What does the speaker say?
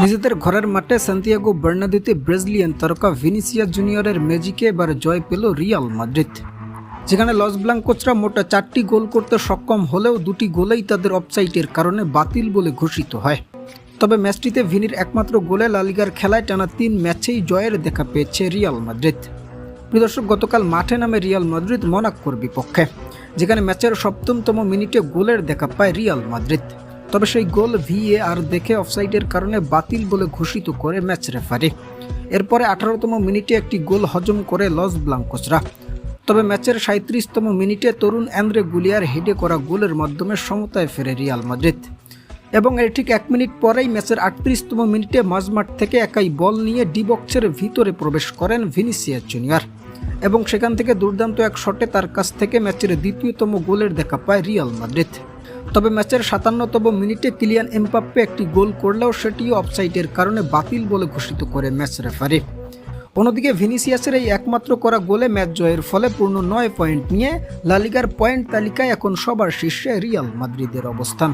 নিজেদের ঘরের মাঠে সান্তিয়াগো বার্নাদিতে ব্রাজিলিয়ান তারকা ভিনিসিয়া জুনিয়রের ম্যাজিকে এবার জয় পেল রিয়াল মাদ্রিদ যেখানে লস ব্লাঙ্কোচরা মোটা চারটি গোল করতে সক্ষম হলেও দুটি গোলেই তাদের অফসাইটের কারণে বাতিল বলে ঘোষিত হয়। তবে ম্যাচটিতে ভিনির একমাত্র গোলে লালিগার খেলায় টানা তিন ম্যাচেই জয়ের দেখা পেয়েছে রিয়াল মাদ্রিদ প্রিয়দর্শক গতকাল মাঠে নামে রিয়াল মাদ্রিদ মনাক্কোর বিপক্ষে, যেখানে ম্যাচের সপ্তমতম মিনিটে গোলের দেখা পায় রিয়াল মাদ্রিদ। তবে সেই গোল ভিএ আর দেখে অফসাইডের কারণে বাতিল বলে ঘোষিত করে ম্যাচ রেফারি। এরপরে আঠারোতম মিনিটে একটি গোল হজম করে লস ব্লাঙ্কোসরা। তবে ম্যাচের সাঁত্রিশতম মিনিটে তরুণ অ্যান্দ্রে গুলিয়ার হেডে করা গোলের মাধ্যমে সমতায় ফেরে রিয়াল মাদ্রিদ। এবং এর ঠিক এক মিনিট পরেই ম্যাচের আটত্রিশতম মিনিটে মাঝমাঠ থেকে একাই বল নিয়ে ডিবক্সের ভিতরে প্রবেশ করেন ভিনিসিয়া জুনিয়র। এবং সেখান থেকে দুর্দান্ত এক শটে তার কাছ থেকে ম্যাচের দ্বিতীয়তম গোলের দেখা পায় রিয়াল মাদ্রিদ। তবে ম্যাচের সাতান্নতম মিনিটে কিলিয়ান এমপাপ্পে একটি গোল করলেও সেটিও অফসাইডের কারণে বাতিল বলে ঘোষিত করে ম্যাচ রেফারি। অন্যদিকে ভিনিসিয়াসের এই একমাত্র করা গোলে ম্যাচ জয়ের ফলে পূর্ণ নয় পয়েন্ট নিয়ে লালিগার পয়েন্ট তালিকায় এখন সবার শীর্ষে রিয়াল মাদ্রিদের অবস্থান।